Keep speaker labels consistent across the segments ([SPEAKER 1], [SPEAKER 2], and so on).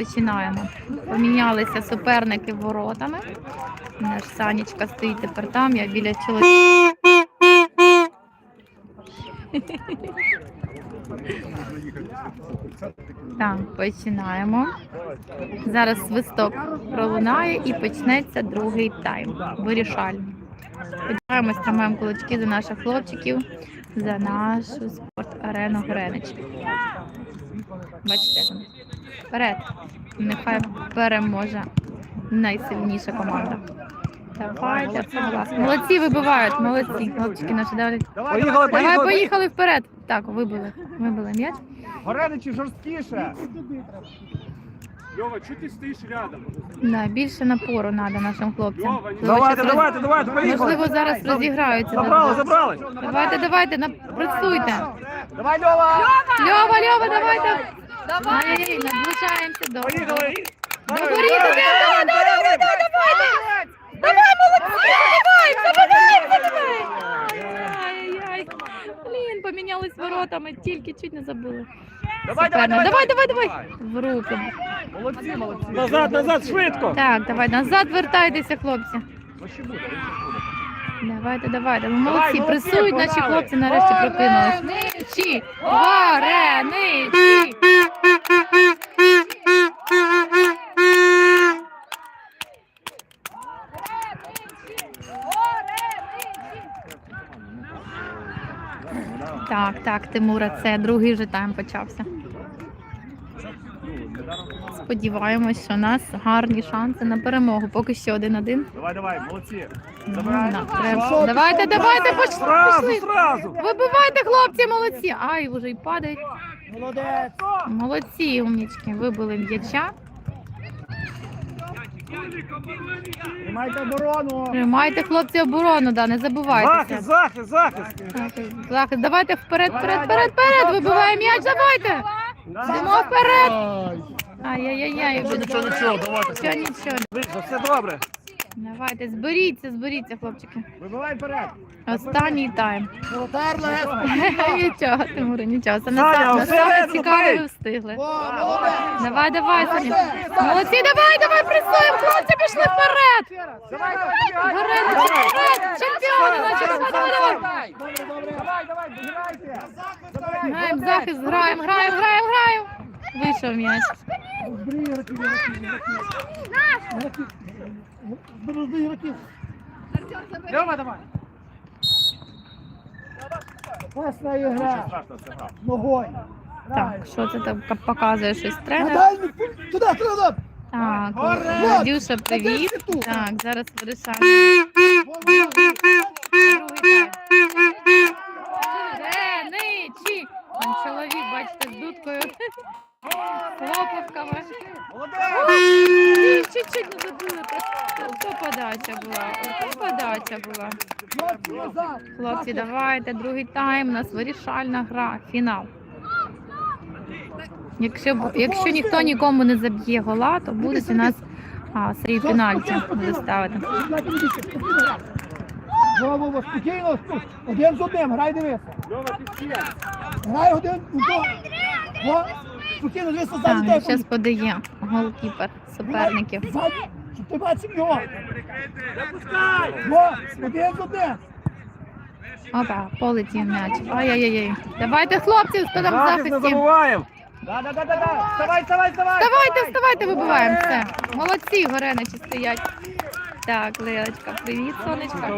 [SPEAKER 1] Починаємо. Помінялися суперники воротами. Наш Санечка стоїть тепер там, я біля чоловіка. Так, починаємо. Зараз свисток пролунає і почнеться другий тайм. Вирішальний. Сподіваємось, тримаємо кулачки за наших хлопчиків, за нашу спорт-арену Гренич. Бачите, вперед. Нехай переможе найсильніша команда. Давайте, це ласка. Молодці вибивають, молодці. Хлопчики наші далі.
[SPEAKER 2] Поїхали,
[SPEAKER 1] Давай, поїхали вперед. Так, вибили. Вибили м'яч.
[SPEAKER 2] Гореничі жорсткіше.
[SPEAKER 3] Льова, чого ти стоїш рядом?
[SPEAKER 1] Да, більше напору треба нашим хлопцям.
[SPEAKER 3] Льова,
[SPEAKER 1] Можливо,
[SPEAKER 2] Давайте,
[SPEAKER 1] щас
[SPEAKER 2] давайте, давайте, поїхали.
[SPEAKER 1] Можливо, зараз розіграються.
[SPEAKER 2] Забрали, забрали.
[SPEAKER 1] Давайте, давайте, напрацюйте.
[SPEAKER 2] Давай, Льова.
[SPEAKER 1] Льова, Льова, давайте. Ай-яй-яй, наближаємося до.
[SPEAKER 2] Поїхали.
[SPEAKER 1] До воріт, давай, давай, давай, давай, давайте. Давай, молодці. Ай-яй-яй. Блін, помінялись воротами, тільки чуть не забули.
[SPEAKER 2] Давай, давай,
[SPEAKER 1] Суперник.
[SPEAKER 2] давай.
[SPEAKER 1] давай, давай, давай. В руки.
[SPEAKER 2] Молодці, молодці. Назад, назад, швидко.
[SPEAKER 1] Так, давай, назад вертайтеся, хлопці.
[SPEAKER 2] Ну, ще буде, ще буде.
[SPEAKER 1] Давайте, давайте. Ви молодці,
[SPEAKER 2] Давай, молодці,
[SPEAKER 1] пресують наші
[SPEAKER 2] погнали.
[SPEAKER 1] хлопці, нарешті прокинулись. Чи вареничі! Так, так, Тимура, це другий вже тайм почався. Сподіваємось, що у нас гарні шанси на перемогу. Поки що один-один.
[SPEAKER 2] Давай, давай, молодці. Забирай.
[SPEAKER 1] треба. Давайте, давайте, пішли.
[SPEAKER 2] сразу.
[SPEAKER 1] Вибивайте, хлопці, молодці. Ай, вже й падають.
[SPEAKER 2] Молодець.
[SPEAKER 1] Молодці, умнічки. Вибили м'яча.
[SPEAKER 2] Тримайте оборону.
[SPEAKER 1] Тримайте, хлопці, оборону, да, не
[SPEAKER 2] Захист,
[SPEAKER 1] забувайтеся.
[SPEAKER 2] захист, захист.
[SPEAKER 1] Захист, захист. Давайте вперед, вперед, вперед, вперед. Вибиває м'яч, давайте. Йдемо вперед. Ай-яй-яй, вже
[SPEAKER 2] Нічого, нічого, давайте.
[SPEAKER 1] Нічого, нічого.
[SPEAKER 2] Швидко, все добре.
[SPEAKER 1] Давайте, зберіться, зберіться, хлопчики.
[SPEAKER 2] Вибивай вперед.
[SPEAKER 1] Останній тайм.
[SPEAKER 2] Володар,
[SPEAKER 1] Нічого, Тимуре, нічого. Це
[SPEAKER 2] Саня, всередину
[SPEAKER 1] цікаве
[SPEAKER 2] бий!
[SPEAKER 1] ви встигли. Давай, давай, Саня. Молодці, давай, давай, пресуємо, хлопці, пішли вперед.
[SPEAKER 2] Давай,
[SPEAKER 1] вперед, чемпіони наші, давай, давай, давай.
[SPEAKER 2] Добре, добре. Давай, давай.
[SPEAKER 1] Граємо захист, граємо, граємо, граємо, граємо. Вийшов м'яч.
[SPEAKER 2] Льова, давай.
[SPEAKER 4] Класна ігра. Ногою.
[SPEAKER 1] Так, що це там показує щось тренер?
[SPEAKER 4] Дальник, туди, туди, туди.
[SPEAKER 1] Так! Надюша, привіт. Так, зараз вирішаємо. Другий Там чоловік, бачите, з дудкою. Хлопавками.
[SPEAKER 2] Молодець.
[SPEAKER 1] Чуть-чуть не забули. Ото подача була. Ото подача була.
[SPEAKER 4] Хлопці,
[SPEAKER 1] давайте, другий тайм. У нас вирішальна гра, фінал. Якщо, якщо ніхто нікому не заб'є гола, то будуть у нас а, серії пенальті буде ставити.
[SPEAKER 4] Во, во, во, спокійно, один з одним, грай дивися. Грай один. Во, спокійно, дивися,
[SPEAKER 1] Так,
[SPEAKER 4] ззаді тебе.
[SPEAKER 1] зараз подає голкіпер суперників.
[SPEAKER 4] Ззаді, щоб ти бачив його.
[SPEAKER 2] Запускай.
[SPEAKER 4] Во, один з.
[SPEAKER 1] Опа, полетів м'яч. Ай-яй-яй. Давайте, хлопці, хто там в захисті.
[SPEAKER 2] забуваємо. Да, да, да, да, да. Вставай, вставай, вставай.
[SPEAKER 1] Вставайте, вставайте, вибиваємо все. Молодці, гореничі стоять. Так, Лилочка, привіт, сонечка.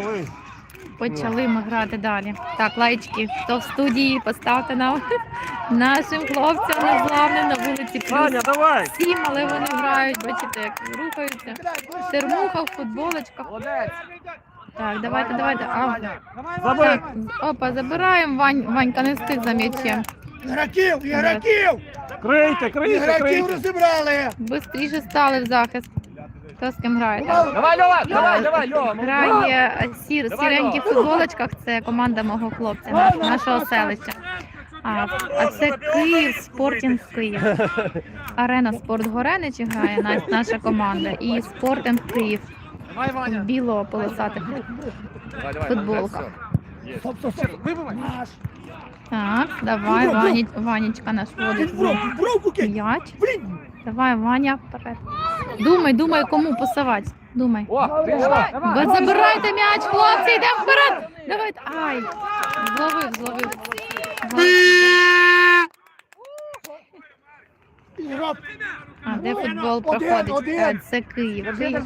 [SPEAKER 1] Почали ми грати далі. Так, лайчки, хто в студії, поставте нам нашим хлопцям незламним на вулиці плюс
[SPEAKER 2] давай.
[SPEAKER 1] сім, але вони грають, бачите, як рухаються. Термуха в футболочках. Так, давайте, давайте. А, так, опа, забираємо. Вань, Ванька не встиг за м'ячем.
[SPEAKER 4] Ігроків, ігроків.
[SPEAKER 2] Крийте, крийте,
[SPEAKER 4] Ігроків
[SPEAKER 2] крийте.
[SPEAKER 4] розібрали.
[SPEAKER 1] Бистріше стали в захист. Хто з ким грає?
[SPEAKER 2] Давай, Льова, давай, давай, Льова.
[SPEAKER 1] Грає сір,
[SPEAKER 2] Давай,
[SPEAKER 1] сіреньких
[SPEAKER 2] Льова.
[SPEAKER 1] футболочках. Це команда мого хлопця, наш- нашого селища. А, а це Київ Спортінг Київ. Арена Спорт Гореничі грає на- наша команда. І Спортинг Київ
[SPEAKER 2] Давай,
[SPEAKER 1] в
[SPEAKER 2] Ваня.
[SPEAKER 1] біло-полосатих
[SPEAKER 2] Давай, давай.
[SPEAKER 1] футболках.
[SPEAKER 4] Стоп, стоп, стоп. Наш.
[SPEAKER 1] Так, давай, Вані, Ванечка наш водить
[SPEAKER 4] Бров, бров, куки.
[SPEAKER 1] м'яч.
[SPEAKER 4] Блін,
[SPEAKER 1] Давай, Ваня, вперед. Думай, думай, кому пасувати. Думай. Ви забирайте м'яч, хлопці, йдемо вперед. Давайте. Ай, зловив, зловив. А де футбол проходить? Е, Це Київ. Київ.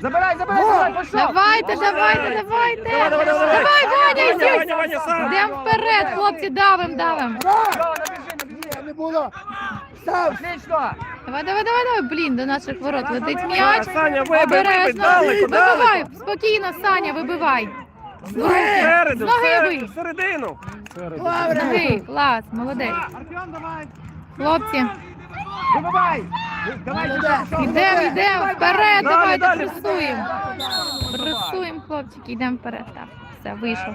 [SPEAKER 2] Забирай, забирай, забирай, пішов.
[SPEAKER 1] Давайте, давайте, давайте.
[SPEAKER 2] Давай, давай, давай.
[SPEAKER 1] Давай, Ваня,
[SPEAKER 2] сам.
[SPEAKER 1] Йдемо вперед, хлопці, давим, давим.
[SPEAKER 4] Не було. Став.
[SPEAKER 2] Отлично.
[SPEAKER 1] Давай, давай, давай, давай. Блін, до наших ворот летить м'яч.
[SPEAKER 2] Саня, вибий, вибий,
[SPEAKER 1] Обережно.
[SPEAKER 2] далеко,
[SPEAKER 1] Вибивай.
[SPEAKER 2] далеко.
[SPEAKER 1] Спокійно, Саня, вибивай. З руки.
[SPEAKER 2] Спереду,
[SPEAKER 1] ноги
[SPEAKER 2] спереду,
[SPEAKER 1] бий.
[SPEAKER 2] всередину.
[SPEAKER 1] З ноги. Клас, молодець. Хлопці,
[SPEAKER 2] Вибивай. Давай,
[SPEAKER 1] йдемо, йдемо, вперед,
[SPEAKER 2] Далі,
[SPEAKER 1] давайте
[SPEAKER 2] далі.
[SPEAKER 1] пресуємо. Пресуємо, хлопчики, йдемо вперед. Так, все, вийшов.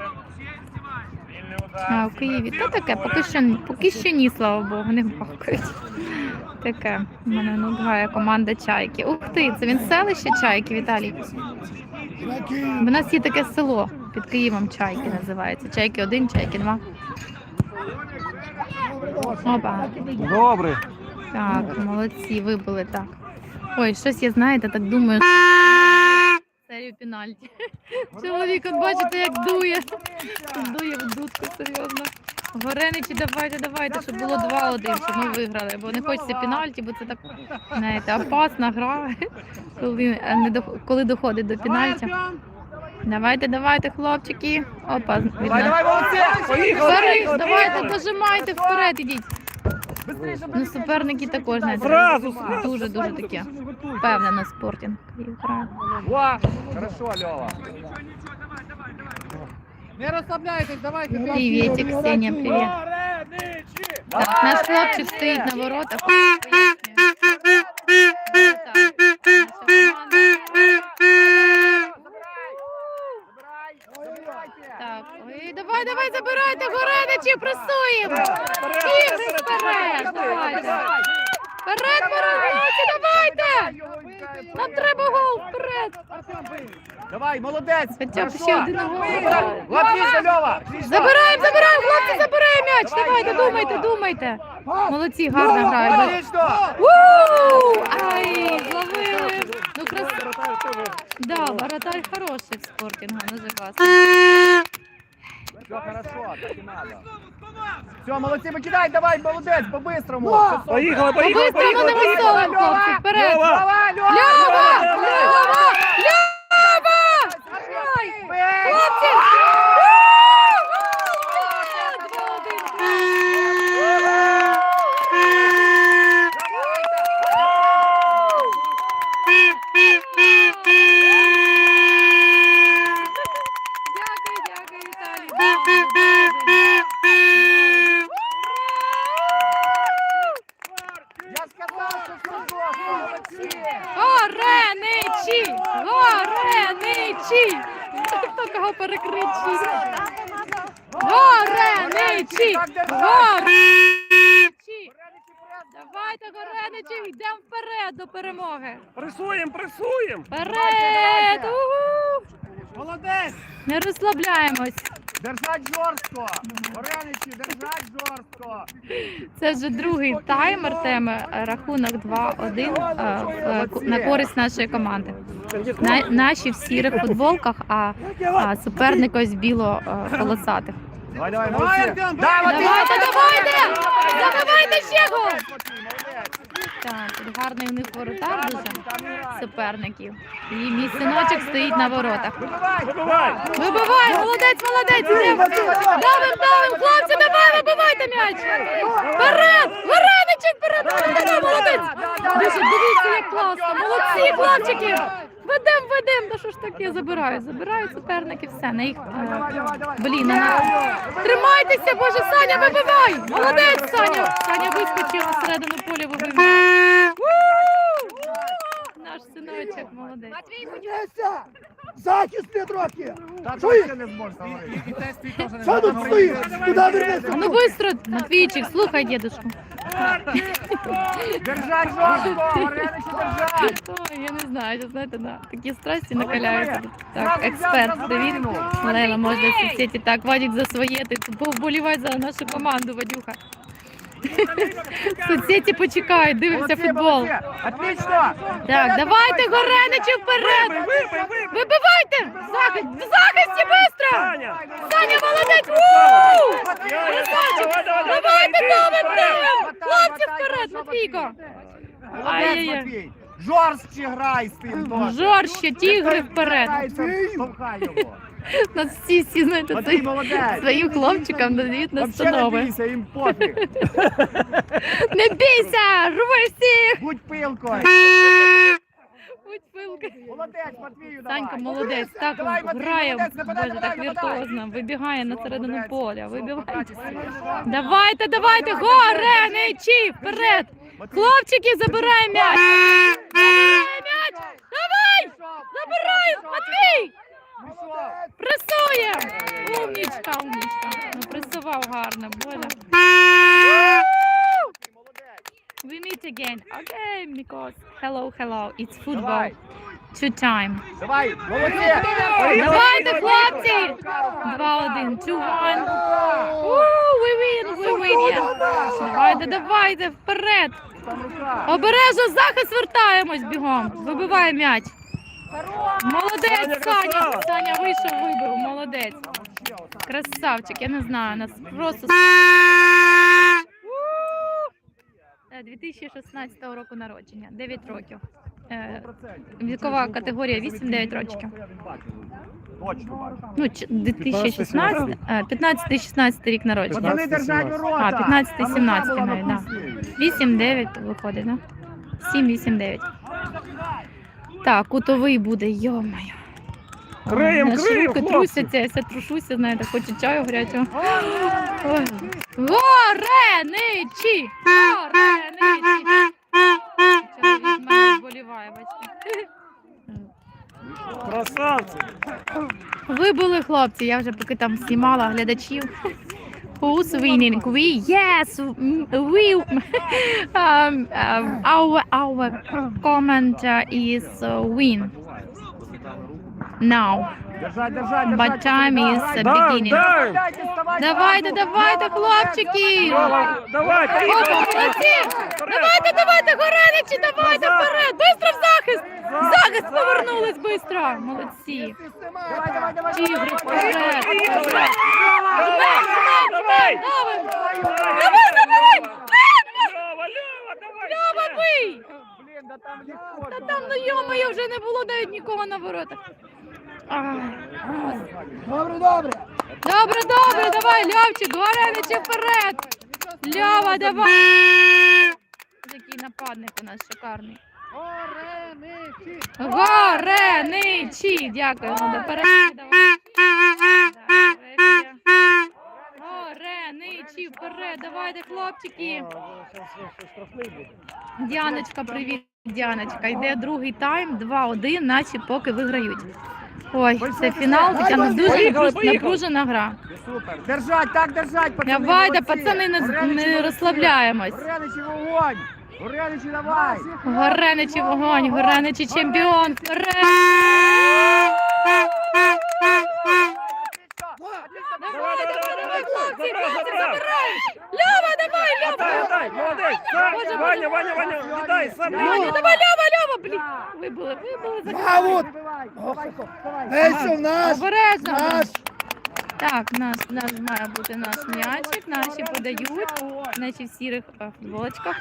[SPEAKER 1] А, в Києві. Та таке, поки що, поки що ні, слава Богу, не бахкають. Таке, в мене нудгає команда Чайки. Ух ти, це він селище Чайки, Віталій. У нас є таке село під Києвом Чайки називається. Чайки 1, Чайки 2. Опа.
[SPEAKER 2] Добре.
[SPEAKER 1] Так, молодці, вибили так. Ой, щось я знаєте, так думаю. Серію пенальті. Чоловік, от бачите, як дує. Дує в дудку, серйозно. Вареничі, давайте, давайте, щоб було 2-1, щоб ми виграли. Бо не хочеться пенальті, бо це так, знаєте, опасна гра, коли, е, не дох- коли доходить до пенальті. Давайте, давайте, хлопчики. Опа,
[SPEAKER 2] Давай, давай, молодці. Поїхали.
[SPEAKER 1] Давайте, дожимайте вперед, ідіть. Ну, суперники також не
[SPEAKER 2] Зразу, зразу.
[SPEAKER 1] дуже дуже таке. Впевнено, спортінг.
[SPEAKER 2] Ва! хорошо, Льова.
[SPEAKER 4] Не розслабляйтесь, давайте.
[SPEAKER 1] Привіт, Ксенія, привіт. Так, наш хлопчик стоїть на воротах. Так, ой, давай, давай, забирайте гореничі, пресуємо! Ігри вперед, давайте! Вперед, вперед, хлопці, давайте! Нам треба гол, вперед!
[SPEAKER 2] Давай, молодець.
[SPEAKER 1] Хоча б ще один.
[SPEAKER 2] Льова.
[SPEAKER 1] Забираємо, забираємо, хлопці, забираємо м'яч! Давайте, думайте, думайте! Молодці, гарно грають. Ай, зловили! Ну, крас... Да, воротарь хороший в спортінгу, дуже класно.
[SPEAKER 2] Все хорошо, так і надо. Все, молодці, викидай, давай, молодець, по-бистрому.
[SPEAKER 4] Льова.
[SPEAKER 2] Поїхали,
[SPEAKER 1] По-бистрому не веселим, хлопці, вперед!
[SPEAKER 2] Льова!
[SPEAKER 1] Льова! Льова! Хлопці! Дякую, дякую, Віталій.
[SPEAKER 2] Я сказав, що служок, молодці.
[SPEAKER 1] Гореничі! Гореничі! Хто кого перекричить? Гореничі! Гореничі! Давайте, Гореничі, йдемо вперед до перемоги.
[SPEAKER 2] Пресуємо, пресуємо.
[SPEAKER 1] Вперед! Угу!
[SPEAKER 2] Молодець.
[SPEAKER 1] Не розслабляємось.
[SPEAKER 2] Держать жорстко. Вареничі, держать жорстко.
[SPEAKER 1] Це вже другий тайм Артеме. Рахунок 2-1 е, в- е, ку- на користь нашої команди. На, наші в сірих футболках, а, а суперник ось біло-полосатих.
[SPEAKER 2] Давай, давай.
[SPEAKER 4] Артем,
[SPEAKER 1] Давайте, давайте! Забивайте ще гол! Гарний у них воротар дуже суперників. І мій синочок стоїть на воротах.
[SPEAKER 2] Вибивай.
[SPEAKER 1] Молодець, молодець! Давим, давим! Хлопці, давай, вибивайте м'яч! Вперед! Вареничек вперед! Молодець! Дивіться, як класно! Молодці, хлопчики! Ведем, ведем! Да що ж таке? Забирають, забирають суперники, все, на їх... е. Блін, на... Тримайтеся, Боже, Саня, вибивай! Молодець, Саня! Саня вискочив всередину поля, вибив. Наш синочок, молодець.
[SPEAKER 4] Захист не трохи! Чуєш? Що тут стоїш? Куди вернешся?
[SPEAKER 1] Ну быстро, Матвійчик, слухай дедушку.
[SPEAKER 2] Держать жорстко. Держать.
[SPEAKER 1] Ой, я не знаю, що, знаєте, на такі страсті накаляються. Так, експерт Давід Лейла, можна в. Так, Вадік за своє, ти вболівай за нашу команду, Вадюха. Соцсеті почекають, дивимося футбол.
[SPEAKER 2] Отлично!
[SPEAKER 1] Так, давайте, Гореничі вперед! Вибивайте! В захист! В захисті швидко!
[SPEAKER 3] Саня!
[SPEAKER 1] Молодець!
[SPEAKER 3] Давай,
[SPEAKER 1] Давайте темп! Хлопці вперед,
[SPEAKER 2] Матвій.
[SPEAKER 1] Матвійко!
[SPEAKER 2] Молодець, Матвій! Жорстче грай з тим.
[SPEAKER 1] Жорстче, тігри вперед!
[SPEAKER 2] Грається, його.
[SPEAKER 1] Нас всі, всі, знаєте, своїм,
[SPEAKER 2] молодець.
[SPEAKER 1] своїм хлопчикам надають
[SPEAKER 2] Вообще не
[SPEAKER 1] настанови.
[SPEAKER 2] бійся, їм пофіг.
[SPEAKER 1] Не бійся! Рви всіх!
[SPEAKER 2] Будь пилкою.
[SPEAKER 1] Будь пилка.
[SPEAKER 2] Молодець, Матвію, давай.
[SPEAKER 1] Санька молодець, так
[SPEAKER 2] Давай, Матвій,
[SPEAKER 1] грає,
[SPEAKER 2] молодець, нападай,
[SPEAKER 1] боже, так
[SPEAKER 2] нападай, нападай.
[SPEAKER 1] віртуозно, вибігає на середину
[SPEAKER 2] Молодець.
[SPEAKER 1] поля.
[SPEAKER 2] Давай,
[SPEAKER 1] Давайте, давайте, гореничі, вперед! Хлопчики, забирай м'яч! Забирай м'яч! Давай! Забирай! Матвій!
[SPEAKER 2] Пішов.
[SPEAKER 1] Пресує! Умнічка, умнічка. Ну, пресував гарно, Боля. We meet again. Okay, because hello, hello. It's football. Two time.
[SPEAKER 2] Давай, молодці.
[SPEAKER 1] Давайте, хлопці! 2-1, 2-1. Woo, we win, we win, yeah. Давайте, давайте, вперед. Обережно захист вертаємось бігом. Вибиває м'яч. Молодець,
[SPEAKER 3] Саня,
[SPEAKER 1] Саня. вийшов, вибив. Молодець. Красавчик, я не знаю, нас просто. Е, 2016 року народження, 9 років. Е, Вікова категорія 8-9 років. Ну, 2016, е, 15-16 рік народження.
[SPEAKER 2] Пацани держать ворота.
[SPEAKER 1] А, 15-й,
[SPEAKER 2] Там рука
[SPEAKER 1] 17-й навіть, да. 8-9 виходить, да? 7-8-9. Так, кутовий буде, йо-моє.
[SPEAKER 3] Криєм, криєм,
[SPEAKER 1] руки
[SPEAKER 3] хлопці.
[SPEAKER 1] трусяться, я ся трушуся, знаєте, хочу чаю гарячого. Ой. Гореничі! Гореничі! Чоловік в мене вболіває, бачите.
[SPEAKER 3] Красавці.
[SPEAKER 1] Вибули хлопці, я вже поки там знімала глядачів. Who's winning? We, yes, we. Um, um, our our comment uh, is uh, win now, but time is uh, beginning. Давайте, давайте, хлопчики!
[SPEAKER 3] Давай, давай,
[SPEAKER 1] Опа,
[SPEAKER 3] поїхали.
[SPEAKER 1] молодці! Давайте, давайте, гореничі, давайте вперед! Бистро в захист! Захист повернулись бистро! Молодці!
[SPEAKER 2] Давай, давай, давай.
[SPEAKER 1] Вперед!
[SPEAKER 3] Давай! Льова,
[SPEAKER 1] бий! Та там, ну йомою, вже не було навіть нікого на воротах.
[SPEAKER 4] Добре, добре.
[SPEAKER 1] Добре, добре, давай, Льовчик, Гореничі вперед! Льова, давай! Який нападник у нас шикарний. Гореничі! Дякуємо за перегляд. Гореничі, вперед, давайте, хлопчики. Діаночка, привіт, Діаночка. Йде другий тайм, 2-1, наші поки виграють. Ой, це фінал, не дуже напружена гра.
[SPEAKER 2] Держать, так держать, пацани.
[SPEAKER 1] Давайте,
[SPEAKER 2] молодці.
[SPEAKER 1] пацани, не, не розслабляємось.
[SPEAKER 2] Гореничі, вогонь. Гореничі, давай.
[SPEAKER 1] Гореничі вогонь, Гореничі чемпіон. Вперед! Давай, давай, давай, хлопці, хлопці, забирай! Льова, давай, Льова!
[SPEAKER 3] Дай, молодець.
[SPEAKER 1] Боже,
[SPEAKER 3] Саня, Ваня, Ваня, Ваня, віддай, сам.
[SPEAKER 1] Ваня, давай, Льова, Льова, блін! Вибили, вибили за
[SPEAKER 4] Аут.
[SPEAKER 2] Давай, давай, давай.
[SPEAKER 4] Наш.
[SPEAKER 1] Обережно!
[SPEAKER 4] Наш.
[SPEAKER 1] Так, наш, наш має бути наш м'ячик, наші подають, наші в сірих е, футболочках.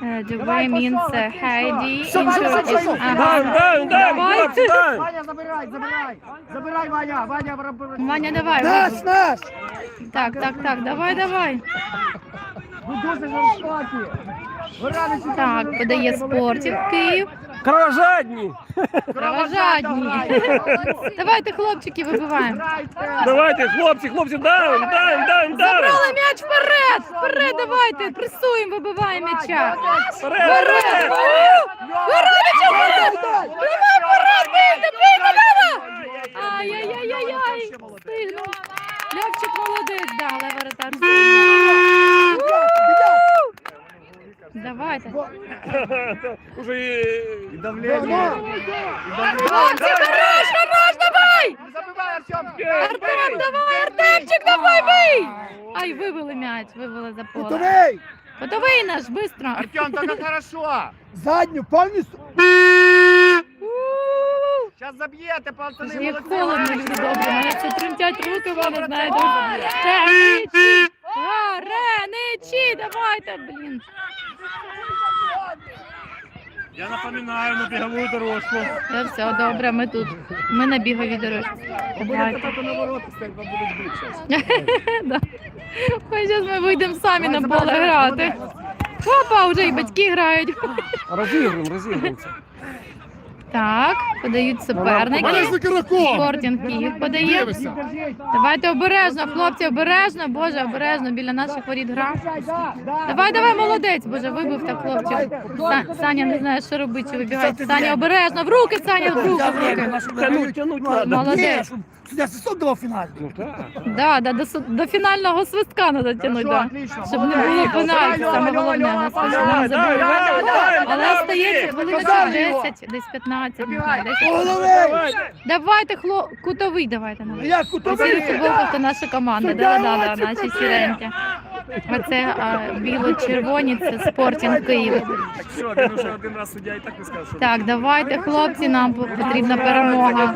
[SPEAKER 1] Way means Давай.
[SPEAKER 2] Ваня, забирай, забирай. Забирай, Ваня. Ваня,
[SPEAKER 1] Ваня, давай.
[SPEAKER 4] Наш, наш.
[SPEAKER 1] Так, так, так, давай, давай.
[SPEAKER 2] Ви дуже жорстокі.
[SPEAKER 1] Так, подає спортів Київ.
[SPEAKER 3] Кровожадні.
[SPEAKER 1] Кровожадні. Давайте, хлопчики, вибиваємо.
[SPEAKER 3] Давайте, хлопці, хлопці, дай, дай, дай, дай.
[SPEAKER 1] Забрали м'яч вперед! Вперед, давайте! Пресуємо, вибиваємо м'яча!
[SPEAKER 3] Вперед,
[SPEAKER 1] Вперед!
[SPEAKER 3] вперед.
[SPEAKER 1] Давай вперед, бийте, бийте, Лева! Ай-яй-яй-яй-яй! Молодець, да, але воротар. Давайте.
[SPEAKER 3] Уже і...
[SPEAKER 2] І давлення.
[SPEAKER 1] Хлопці, хорош, хорош, давай!
[SPEAKER 2] Не забивай, Артем.
[SPEAKER 1] Артем, давай, Артемчик, давай, бий! Ай, вивели м'яч, вивели за поле.
[SPEAKER 4] Готовий.
[SPEAKER 1] Кутовий наш, швидко.
[SPEAKER 2] Артем, только хорошо.
[SPEAKER 4] Задню, повністю.
[SPEAKER 2] Сейчас забьете, пацаны,
[SPEAKER 1] Як
[SPEAKER 2] молодцы.
[SPEAKER 1] холодно, люди добрі, мене це тремтять руки, в мене, знаєте. Реничі! А, давайте, блін.
[SPEAKER 3] Я напоминаю на беговую дорожку.
[SPEAKER 1] Все, все, добре, ми тут. Ми на біговій дорожці. Давайте.
[SPEAKER 2] Только на ворота.
[SPEAKER 1] Ой, зараз ми вийдемо самі на поле грати. Опа, вже і батьки грають.
[SPEAKER 3] Розігруємо, розігруємося.
[SPEAKER 1] Так, подають суперники.
[SPEAKER 4] Борис Кираков.
[SPEAKER 1] Спортінг Київ подає. Давайте обережно, хлопці, обережно, боже, обережно, біля наших воріт гра. Давай, давай, молодець, боже, вибив так хлопців. Са- Саня не знає, що робити, чи вибігати. Саня, обережно, в руки, Саня, в руки, в руки. Молодець.
[SPEAKER 4] Я свисток давав фінальний.
[SPEAKER 3] Ну так.
[SPEAKER 1] Да, да, до, су- до фінального свистка треба тягнути, да.
[SPEAKER 2] отлично.
[SPEAKER 1] Щоб не
[SPEAKER 2] молодець.
[SPEAKER 1] було пенальті, саме головне. Забили.
[SPEAKER 2] давай, давай,
[SPEAKER 1] Але
[SPEAKER 2] давай.
[SPEAKER 4] Казав його.
[SPEAKER 1] 10, десь 15,
[SPEAKER 2] Вибігай.
[SPEAKER 1] 10.
[SPEAKER 4] Головий.
[SPEAKER 1] Давайте, хло... кутовий давайте. нам.
[SPEAKER 4] Я кутовий.
[SPEAKER 1] футболка це наша команда, да, да, да, наші сіренькі. А це а, біло-червоні, це спортінг Київ.
[SPEAKER 3] Так що, він уже один раз суддя і так не сказав, що...
[SPEAKER 1] Так, давайте, хлопці, нам потрібна перемога.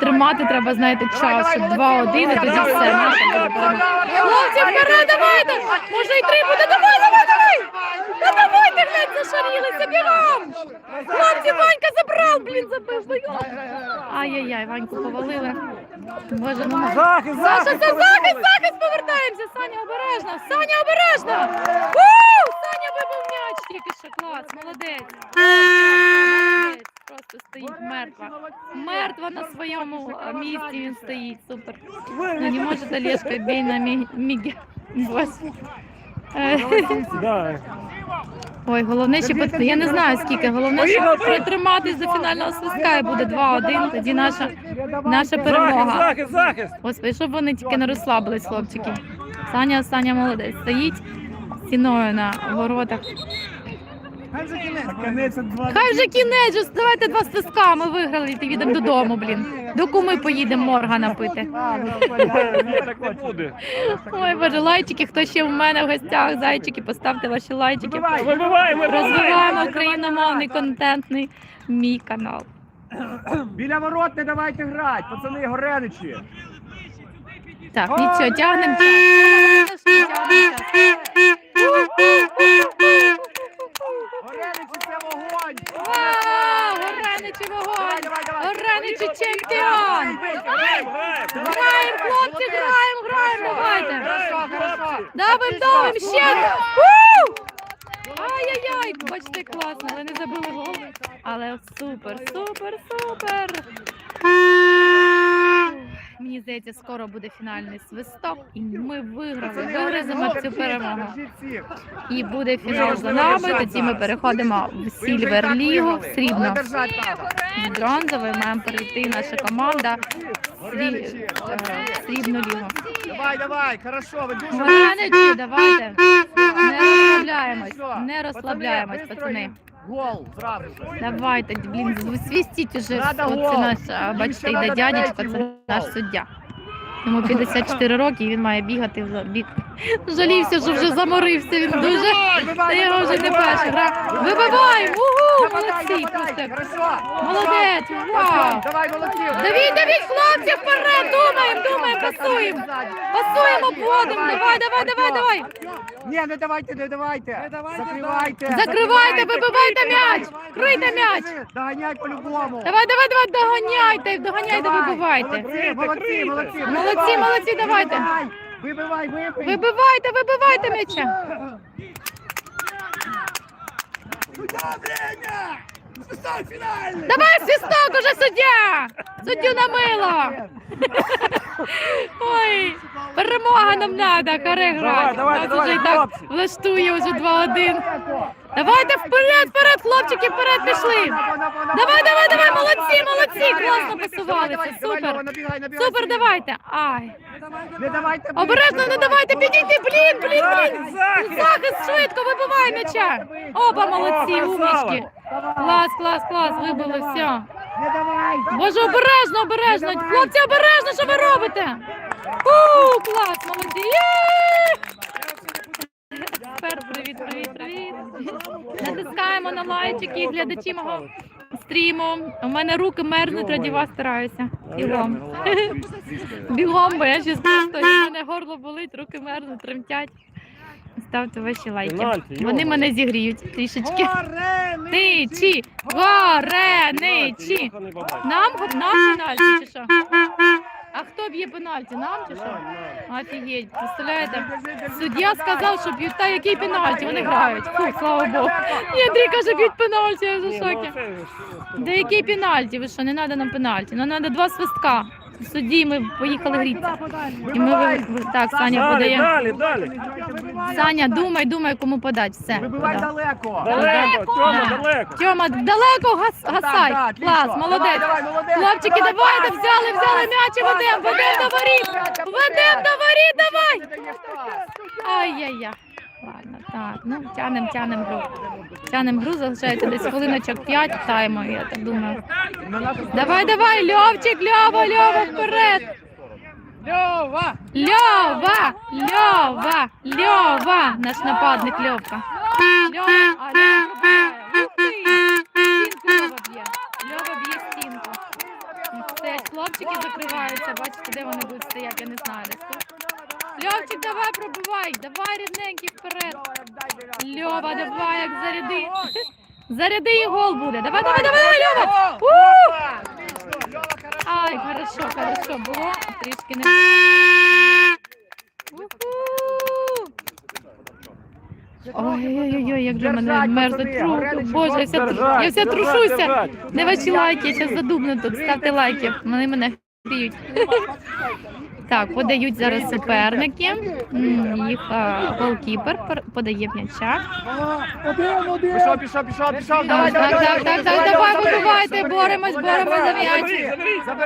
[SPEAKER 1] Тримати треба, знаєте, час, щоб 2-1, і тоді все. Наша перемога. Хлопці, вперед, давайте! Може і три буде, давай, давай, давай! Та давайте, глянь, зашарілися, бігом! Хлопці, Ванька забрав, блін, забив. ну, йо. Ай-яй-яй, Ваньку повалили. Боже, ну
[SPEAKER 3] Захист,
[SPEAKER 1] Саша,
[SPEAKER 3] захист,
[SPEAKER 1] захист, захист, повертаємося. Саня, обережно. Саня, обережно. У! Саня вибив м'яч тільки що. Клас, молодець. Стоїть мертва. Мертва на своєму місці він стоїть. Супер. Ну не може Олешка, бій на мі- мігі. Боже. Е. Ой, головне ще пот- я не знаю скільки. Головне, щоб протриматись до фінального свистка і буде 2-1. Тоді наша, наша перемога.
[SPEAKER 3] захист, захист.
[SPEAKER 1] Господи, щоб вони тільки не розслабились, хлопчики. Саня, Саня молодець. Стоїть стіною на воротах.
[SPEAKER 2] Конець два.
[SPEAKER 1] Хай вже кінець, же, давайте два свистка, ми виграли і їдемо додому, блін. До куми поїдемо моргана пити.
[SPEAKER 3] Так не буде.
[SPEAKER 1] Ой, боже, лайчики, хто ще в мене в гостях, зайчики, поставте ваші лайчики.
[SPEAKER 3] Вибиваємо,
[SPEAKER 1] Розвиваємо україномовний контентний мій канал.
[SPEAKER 2] Біля ворот не давайте грати, пацани, гореничі.
[SPEAKER 1] Так, нічого, тягнемо.
[SPEAKER 2] Гореничі це вогонь.
[SPEAKER 1] Гореничі вогонь! Гореничі чемпіон!
[SPEAKER 3] Граємо,
[SPEAKER 1] хлопці, граємо, граємо, давайте! Давим, давим, ще! Ай-яй-яй, бачите, класно, але не забили гол. Але супер, супер, супер! Мені здається, скоро буде фінальний свисток, і ми виграли, вигриземо цю перемогу. І буде фінал за нами. Тоді ми переходимо в Сільвер Лігу, в срібно.
[SPEAKER 2] держать треба.
[SPEAKER 1] Маємо перейти наша команда в е, срібну лігу.
[SPEAKER 2] Давай, давай, хорошо, ви дуже
[SPEAKER 1] давайте. Не розслабляємось, не розслабляємось, пацани.
[SPEAKER 2] Гол, зразу.
[SPEAKER 1] Давайте, блін, свістіть уже,
[SPEAKER 2] Надо
[SPEAKER 1] оце
[SPEAKER 2] гол.
[SPEAKER 1] наш, а, бачите,
[SPEAKER 2] Їм
[SPEAKER 1] йде
[SPEAKER 2] надо третій
[SPEAKER 1] це
[SPEAKER 2] гол.
[SPEAKER 1] наш суддя. Йому 54 роки, і він має бігати в бік. Жалівся, що вже заморився, він дуже. Це його вже не перша гра. Вибиваємо! Угу! Молодці! Просто. Молодець! Вау!
[SPEAKER 2] Давай, молодці.
[SPEAKER 1] Давіть, давіть, хлопці, вперед! Думаємо, думаємо, пасуємо! Пасуємо, обводимо! Давай, давай, давай, давай!
[SPEAKER 2] Ні, не давайте, не давайте. Закривайте.
[SPEAKER 1] Закривайте, вибивайте м'яч! Крийте м'яч!
[SPEAKER 2] Доганять по-любому.
[SPEAKER 1] Давай, давай, давай, доганяйте, доганяйте, вибивайте!
[SPEAKER 2] Молодці, молодці, молодці.
[SPEAKER 1] Молодці, давайте!
[SPEAKER 2] Вибивай, вибивай.
[SPEAKER 1] Вибивайте, вибивайте м'яча!
[SPEAKER 4] Свисток фінальний!
[SPEAKER 1] Давай свісток уже суддя! Суддю намило! Ой, перемога нам надо, харе грати. Нас уже і так влаштує вже 2-1. Давайте вперед, вперед, хлопчики, вперед пішли! Давай, давай, давай, молодці, молодці, класно посувалися, супер! Супер, давайте! Ай! Обережно не давайте, підійти, блін, блін, блін!
[SPEAKER 3] Захист,
[SPEAKER 1] швидко, вибивай м'яча! Оба молодці,
[SPEAKER 3] О,
[SPEAKER 1] умнички! Клас, клас, клас, вибили, все. Боже, обережно, обережно! Хлопці, обережно, що ви робите? У, клас, молоді! Є! супер. Привіт, привіт, привіт. Натискаємо на лайчики, глядачі мого стріму. У мене руки мерзнуть, раді вас стараюся. Бігом. Бігом, бо я ще просто, в мене горло болить, руки мерзнуть, тремтять. Ставте ваші лайки. Вони мене зігріють трішечки.
[SPEAKER 2] Гореничі!
[SPEAKER 1] Ничі! Гореничі! Нам, нам пенальті чи що? А хто б'є пенальті? Нам чи що? Офігеть, представляєте? Суддя сказав, що б'ють та який пенальті, вони грають. Фу, слава Богу. І Андрій каже, б'ють пенальті, я за шокі.
[SPEAKER 3] ну,
[SPEAKER 1] Да який пенальті? Ви що, не треба нам пенальті? Нам треба два свистка. Судді ми поїхали грітися. І ми ви- так, Саня
[SPEAKER 3] Далі,
[SPEAKER 1] подає.
[SPEAKER 3] далі, далі.
[SPEAKER 1] Саня, думай, думай, кому подати. Все.
[SPEAKER 2] Вибивай
[SPEAKER 1] подав.
[SPEAKER 2] далеко!
[SPEAKER 3] Далеко, Тьома, далеко.
[SPEAKER 1] Тьома, далеко гас, гасай.
[SPEAKER 2] Так, так,
[SPEAKER 1] Клас,
[SPEAKER 2] отлично.
[SPEAKER 1] молодець.
[SPEAKER 2] Давай, давай, молодець.
[SPEAKER 1] Хлопчики,
[SPEAKER 2] Давай,
[SPEAKER 1] давайте,
[SPEAKER 2] пас,
[SPEAKER 1] взяли,
[SPEAKER 2] пас,
[SPEAKER 1] взяли м'яч і
[SPEAKER 2] пас,
[SPEAKER 1] ведемо до воріт. Ведемо до воріт, давай. Ай-яй-яй. Ладно, так, ну тянем, тянем гру. Тянем гру, залишається десь хвилиночок 5 тайму, я так думаю. Давай, давай, Льовчик, Льова, Льова, вперед.
[SPEAKER 2] Льова!
[SPEAKER 1] Льова, Льова, Льова, наш нападник Льовка. Льова, а Льова пробиває. Стінку Льова б'є. Льова б'є стінку. Все, хлопчики закриваються, бачите, де вони будуть стояти, я не знаю. Десь тут. Льовчик, давай пробивай, давай рідненький вперед. Льова, давай, як заряди. Заряди і гол буде. Давай, давай, давай, давай, Льова. Ай, хорошо, хорошо було. Трішки не. Ой-ой-ой, як же мене мерзнуть руки. Боже, я вся, я вся трушуся. Не ваші лайки, я зараз задубну тут. Ставте лайки. Вони мене гріють. Так, подають зараз суперники. Їх голкіпер пер- подає м'яча.
[SPEAKER 4] Один, один.
[SPEAKER 2] Пішов, пішов, пішов, пішов. Давай,
[SPEAKER 1] Так, так, так, так, так, давай, вибивайте, боремось, боремось за м'яч.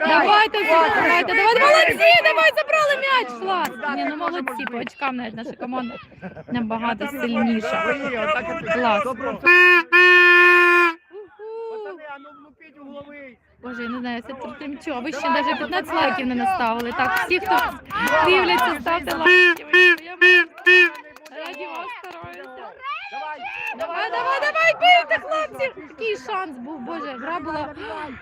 [SPEAKER 1] Давайте, давайте, давайте, молодці, давай, забрали м'яч, клас. Ні, ну молодці, по очкам навіть наша команда набагато сильніша. Клас.
[SPEAKER 2] Пацани, а ну влупіть угловий.
[SPEAKER 1] Боже, я не знаю, це тремчу. А ви ще навіть 15 лайків не наставили. Так, всі, хто дивляться, ставте лайки. Раді вас стараюся.
[SPEAKER 2] Давай.
[SPEAKER 1] Давай, давай, бийте, хлопці! Такий шанс був, боже, гра була.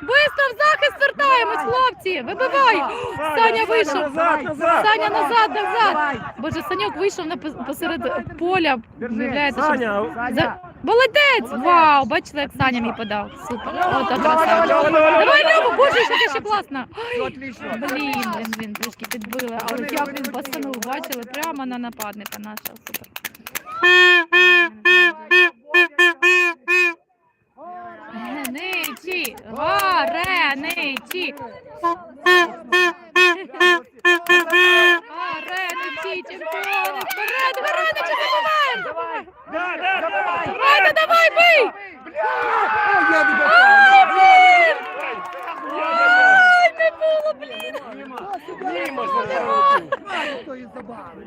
[SPEAKER 1] Бистро в захист вертаємось, хлопці! Вибивай! Саня вийшов! Саня назад, назад! Боже, Саньок вийшов на посеред поля. Виявляється, що... Молодець! Вау! Бачили, як Саня мій подав. Супер. От так красавчик. Давай, Льова, боже, що це ще класно.
[SPEAKER 2] Отлично.
[SPEAKER 1] Блін, блін, блін, трішки підбили, але як він пасанув, бачили, прямо на нападника нашого. Супер. Геничі, Вареничі. Чемпіони, вперед, Вареничі, забуваємо!
[SPEAKER 3] Да, да, да.
[SPEAKER 1] Давайте, давай, бий! Ай, блін! Ай, не було, блін!
[SPEAKER 3] Мимо.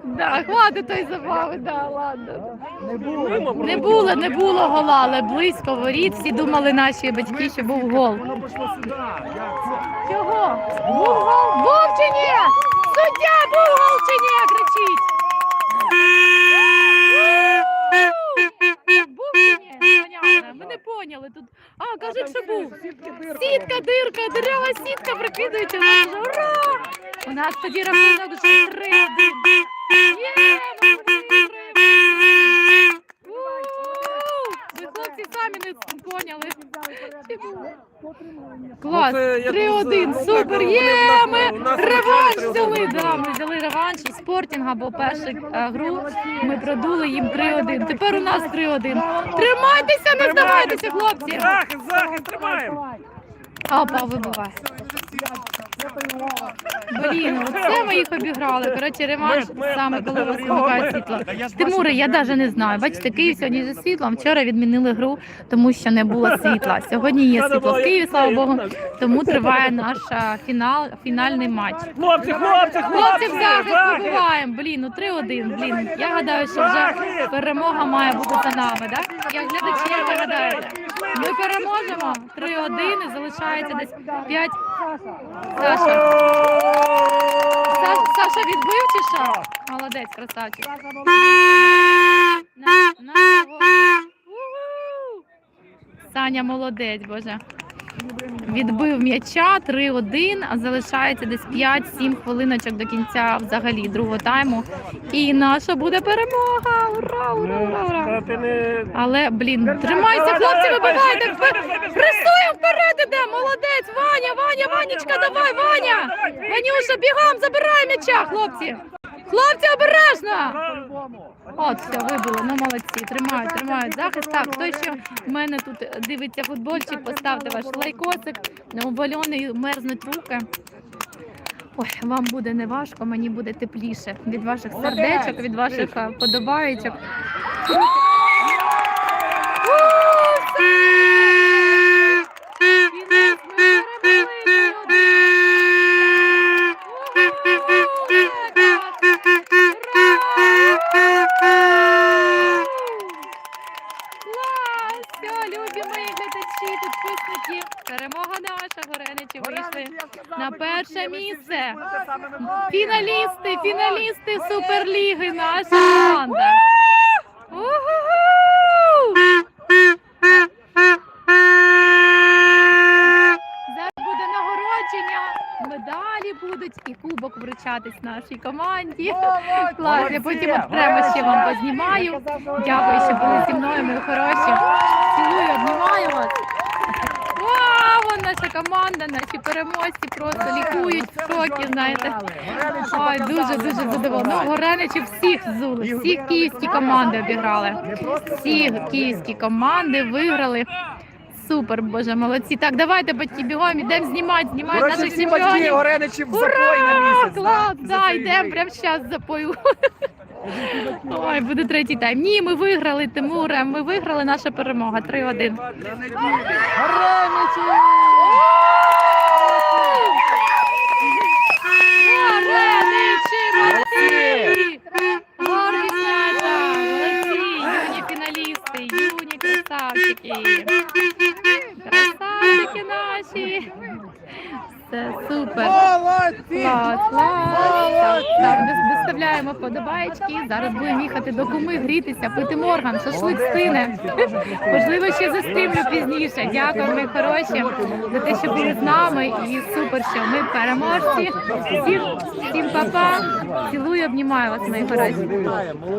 [SPEAKER 1] Да, хватить той забави, да, ладно.
[SPEAKER 4] Не було.
[SPEAKER 1] Не було, не було гола, але близько воріт. Всі думали наші батьки, що був гол.
[SPEAKER 2] Воно пішло сюди.
[SPEAKER 1] Чого? Був гол? Був чи ні? Суддя був чи? Кричить. Ми не поняли тут. А, кажуть, що був. Сітка, дирка, дерева сітка прикидується. Ура! У нас тоді рахунок вже 3-1. Є, ми. У! Ви хлопці самі не поняли. Клас,
[SPEAKER 3] Ну, це,
[SPEAKER 1] 3-1, супер, є, ми реванш взяли, да, ми взяли реванш і спортінга, бо першу е, гру ми продули їм 3-1, тепер у нас 3-1. Тримайтеся, не здавайтеся, хлопці!
[SPEAKER 3] Захист, захист, тримаємо.
[SPEAKER 1] Опа, вибивай. Блін, оце ми їх обіграли. Коротше, реванш саме коли вас світло. Тимуре, я навіть не знаю. Бачите, Київ сьогодні зі світлом. Вчора відмінили гру, тому що не було світла. Сьогодні є світло в Києві, слава Богу. Тому триває наш а, фінал, фінальний матч.
[SPEAKER 3] Хлопці, хлопці,
[SPEAKER 1] Хлопці
[SPEAKER 3] хлопці,
[SPEAKER 1] в захист вибиваємо. Блін, ну 3-1. Блін, я гадаю, що вже перемога має бути за нами, так? Як глядачі, як ви гадаєте? Ми переможемо 3-1 і залишається десь 5. Саша. Саша, Саша відбив чи що? Молодець, красавчик. На, на Саня молодець, боже. Відбив м'яча 3-1, а залишається десь 5-7 хвилиночок до кінця взагалі другого тайму. І наша буде перемога! Ура, ура, ура, ура! Але, блін, тримайся, хлопці, вибивайте! Пресуємо вперед іде! Молодець! Ваня, Ваня, Ванечка, давай, Ваня! Ванюша, бігом, забирай м'яча, хлопці! Хлопці, обережно! От, все, вибило, ну молодці, тримають, тримають захист. Так, хто ще в мене тут дивиться футбольчик, поставте ваш лайкосик. Ну, вальоний мерзнуть руки. Ой, вам буде не важко, мені буде тепліше від ваших сердечок, від ваших е, подобаєчок. Все, любі мої глядачі, підписники. Перемога наша, гореничі вийшли. на перше місце. Фіналісти, фіналісти Суперліги, наша команда. Будуть і кубок вручатись нашій команді. Клас, я потім окремо ще вам познімаю. Дякую, що були зі мною, мої хороші. Цілую, обнімаю вас. Вау, наша команда, наші переможці просто лікують в шокі, знаєте. Ой, дуже дуже задоволена. Ну, Гореничі всіх зули, всі київські команди обіграли. Всі київські команди виграли. Супер, боже, молодці. Так, давайте батьки бігом, ідемо знімати, знімати
[SPEAKER 2] Коротше,
[SPEAKER 1] наших
[SPEAKER 2] всі батьки
[SPEAKER 1] чемпіонів.
[SPEAKER 2] Гореничі в запої на
[SPEAKER 1] Ура!
[SPEAKER 2] місяць.
[SPEAKER 1] Клас,
[SPEAKER 2] да?
[SPEAKER 1] да,
[SPEAKER 2] За цей
[SPEAKER 1] йдемо
[SPEAKER 2] рік.
[SPEAKER 1] прямо зараз запою. Ой, буде третій тайм. Ні, ми виграли, Тимуре, ми виграли наша перемога. 3-1.
[SPEAKER 2] За неділю. Гореничі!
[SPEAKER 1] Гореничі, молодці! Юні фіналісти, юні. Красавчики наші. Все супер.
[SPEAKER 2] Молодці!
[SPEAKER 1] Клас, клас. Так, так, виставляємо подобаєчки. Зараз будемо їхати до куми грітися, пити морган, шашлик стине. Можливо, ще зустрімлю пізніше. Дякую, мої хороші, за те, що були з нами. І супер, що ми переможці. Всім, всім па-па. Цілую, обнімаю вас, мої хороші.